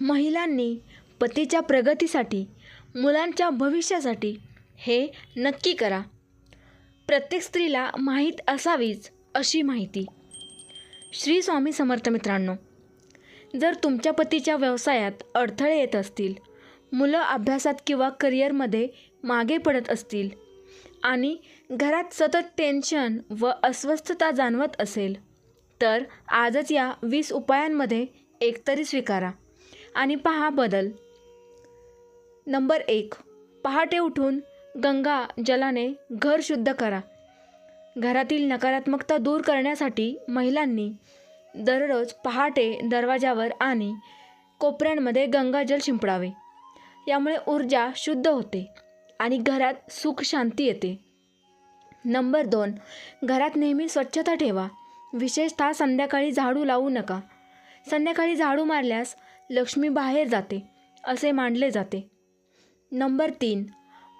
महिलांनी पतीच्या प्रगतीसाठी मुलांच्या भविष्यासाठी हे नक्की करा. प्रत्येक स्त्रीला माहीत असावीच अशी माहिती. श्री स्वामी समर्थ मित्रांनो जर तुमच्या पतीच्या व्यवसायात अडथळे येत असतील मुलं अभ्यासात किंवा करिअरमध्ये मागे पडत असतील आणि घरात सतत टेन्शन व अस्वस्थता जाणवत असेल तर आजच या वीस उपायांमध्ये एकतरी स्वीकारा. आणि पहा बदल. नंबर एक. पहाटे उठून गंगा जलाने घर शुद्ध करा. घरातील नकारात्मकता दूर करण्यासाठी महिलांनी दररोज पहाटे दरवाजावर आणि कोपऱ्यांमध्ये गंगाजल शिंपडावे. यामुळे ऊर्जा शुद्ध होते आणि घरात सुख शांती येते. नंबर दोन. घरात नेहमी स्वच्छता ठेवा. विशेषतः संध्याकाळी झाडू लावू नका. संध्याकाळी झाडू मारल्यास लक्ष्मी बाहेर जाते असे मानले जाते. नंबर तीन.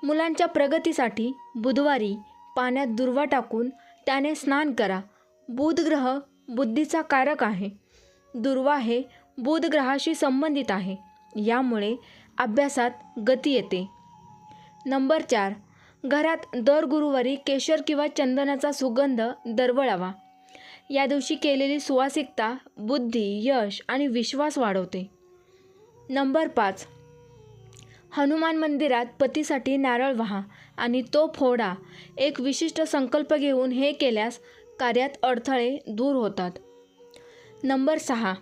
मुलांच्या प्रगतीसाठी बुधवारी पाण्यात दुर्वा टाकून त्याने स्नान करा. बुधग्रह बुद्धीचा कारक आहे. दुर्वा हे बुधग्रहाशी संबंधित आहे. यामुळे अभ्यासात गती येते. नंबर चार. घरात दर गुरुवारी केशर किंवा चंदनाचा सुगंध दरवळावा. या दिवशी केलेली सुवासिकता बुद्धी यश आणि विश्वास वाढवते. नंबर पाच. हनुमान मंदिरात पतीसाठी नारळ वहा आणि तो फोडा. एक विशिष्ट संकल्प घेऊन हे केल्यास कार्यात अडथळे दूर होतात. नंबर सहा.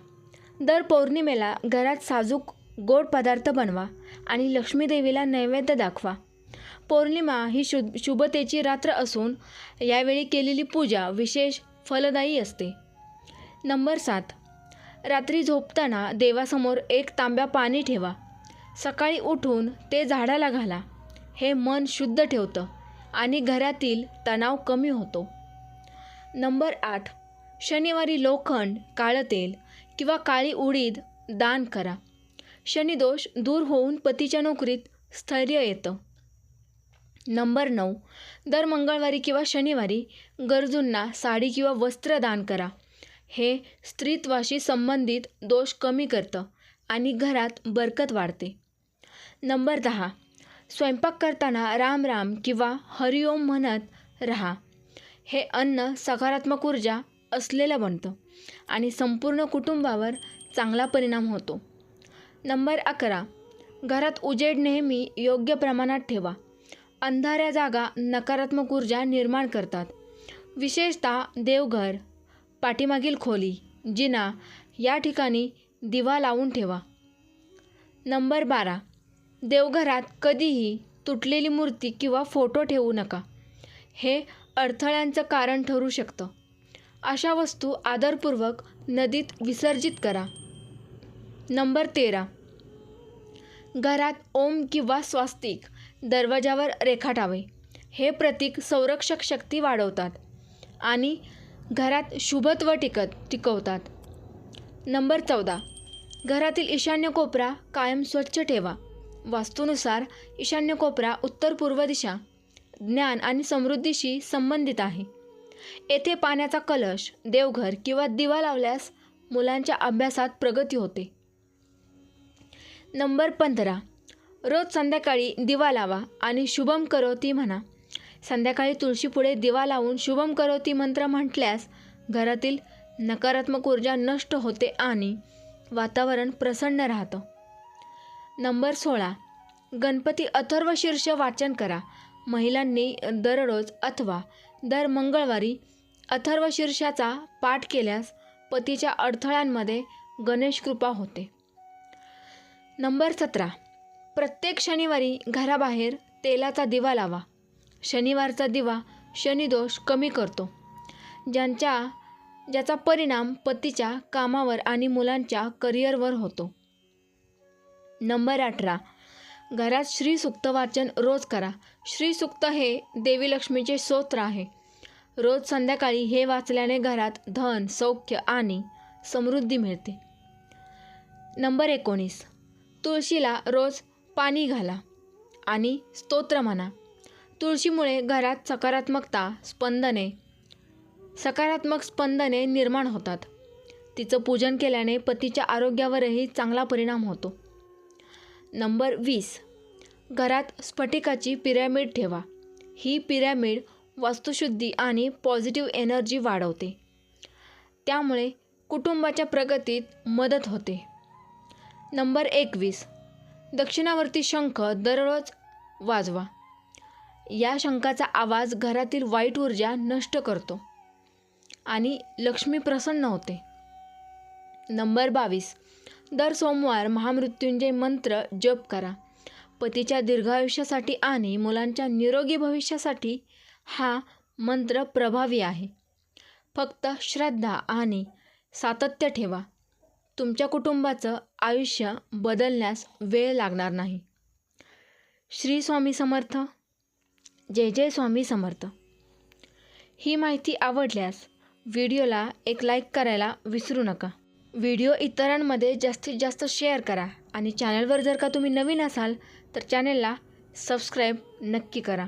दर पौर्णिमेला घरात साजूक गोड पदार्थ बनवा आणि लक्ष्मीदेवीला नैवेद्य दाखवा. पौर्णिमा ही शु शुभतेची रात्र असून यावेळी केलेली पूजा विशेष फलदायी असते. नंबर सात. रात्री झोपताना देवासमोर एक तांब्या पाणी ठेवा. सकाळी उठून ते झाडाला घाला. हे मन शुद्ध ठेवतं आणि घरातील तणाव कमी होतो. नंबर आठ. शनिवारी लोखंड काळं तेल किंवा काळी उडीद दान करा. शनिदोष दूर होऊन पतीच्या नोकरीत स्थैर्य येतं. नंबर नऊ. दर मंगळवारी किंवा शनिवारी गरजूंना साडी किंवा वस्त्र दान करा. हे स्त्रीत्वाशी संबंधित दोष कमी करतं आणि घरात बरकत वाढते. नंबर दहा. स्वयंपाक करताना राम राम किंवा हरिओम म्हणत राहा. हे अन्न सकारात्मक ऊर्जा असलेलं बनतं आणि संपूर्ण कुटुंबावर चांगला परिणाम होतो. नंबर अकरा. घरात उजेड नेहमी योग्य प्रमाणात ठेवा. अंधाऱ्या जागा नकारात्मक ऊर्जा निर्माण करतात. विशेषतः देवघर पाठीमागील खोली जिना या ठिकाणी दिवा लावून ठेवा. नंबर बारा. देवघरात कधीही तुटलेली मूर्ती किंवा फोटो ठेवू नका. हे अडथळ्यांचं कारण ठरू शकतं. अशा वस्तू आदरपूर्वक नदीत विसर्जित करा. नंबर तेरा. घरात ओम किंवा स्वास्तिक. दरवाजावर रेखाटावे हे प्रतीक संरक्षक शक्ती वाढवतात आणि घरात शुभत्व टिकत टिकवतात. नंबर चौदा. घरातील ईशान्य कोपरा कायम स्वच्छ ठेवा. वास्तूनुसार ईशान्य कोपरा उत्तर पूर्व दिशा ज्ञान आणि समृद्धीशी संबंधित आहे. येथे पाण्याचा कलश देवघर किंवा दिवा लावल्यास मुलांच्या अभ्यासात प्रगती होते. नंबर पंधरा. रोज संध्याकाळी दिवा लावा आणि शुभम करोती म्हणा. संध्याकाळी तुळशीपुढे दिवा लावून शुभम करोती मंत्र म्हटल्यास घरातील नकारात्मक ऊर्जा नष्ट होते आणि वातावरण प्रसन्न राहतं. नंबर सोळा. गणपती अथर्वशीर्ष वाचन करा. महिलांनी दररोज अथवा दर मंगळवारी अथर्वशीर्षाचा पाठ केल्यास पतीच्या अडथळ्यांमध्ये गणेश कृपा होते. नंबर सतरा. प्रत्येक शनिवारी घराबाहेर तेलाचा दिवा लावा. शनिवारचा दिवा शनिदोष कमी करतो. ज्यांच्या ज्याचा परिणाम पतीच्या कामावर आणि मुलांच्या करिअरवर होतो. नंबर अठरा. घरात श्रीसुक्त वाचन रोज करा. श्रीसुक्त हे देवी लक्ष्मीचे स्तोत्र आहे. रोज संध्याकाळी हे वाचल्याने घरात धन सौख्य आणि समृद्धी मिळते. नंबर एकोणीस. तुळशीला रोज पाणी घाला आणि स्तोत्र म्हणा. तुळशीमुळे घरात सकारात्मकता स्पंदने सकारात्मक स्पंदने निर्माण होतात. तिचं पूजन केल्याने पतीच्या आरोग्यावरही चांगला परिणाम होतो. नंबर वीस. घरात स्फटिकाची पिरॅमिड ठेवा. ही पिरॅमिड वास्तुशुद्धी आणि पॉझिटिव्ह एनर्जी वाढवते. त्यामुळे कुटुंबाच्या प्रगतीत मदत होते. नंबर एकवीस. दक्षिणावर्ती शंख दररोज वाजवा. या शंखाचा आवाज घरातील वाईट ऊर्जा नष्ट करतो आणि लक्ष्मी प्रसन्न होते. नंबर बावीस. दर सोमवार महामृत्युंजय मंत्र जप करा. पतीच्या दीर्घायुष्यासाठी आणि मुलांच्या निरोगी भविष्यासाठी हा मंत्र प्रभावी आहे. फक्त श्रद्धा आणि सातत्य ठेवा. तुमच्या कुटुंबाचं आयुष्य बदलण्यास वेळ लागणार नाही. श्री स्वामी समर्थ. जय जय स्वामी समर्थ. ही माहिती आवडल्यास व्हिडिओला एक लाईक करायला विसरू नका. व्हिडिओ इतरांमध्ये जास्तीत जास्त शेअर करा आणि चॅनलवर जर का तुम्ही नवीन असाल तर चॅनलला सबस्क्राईब नक्की करा.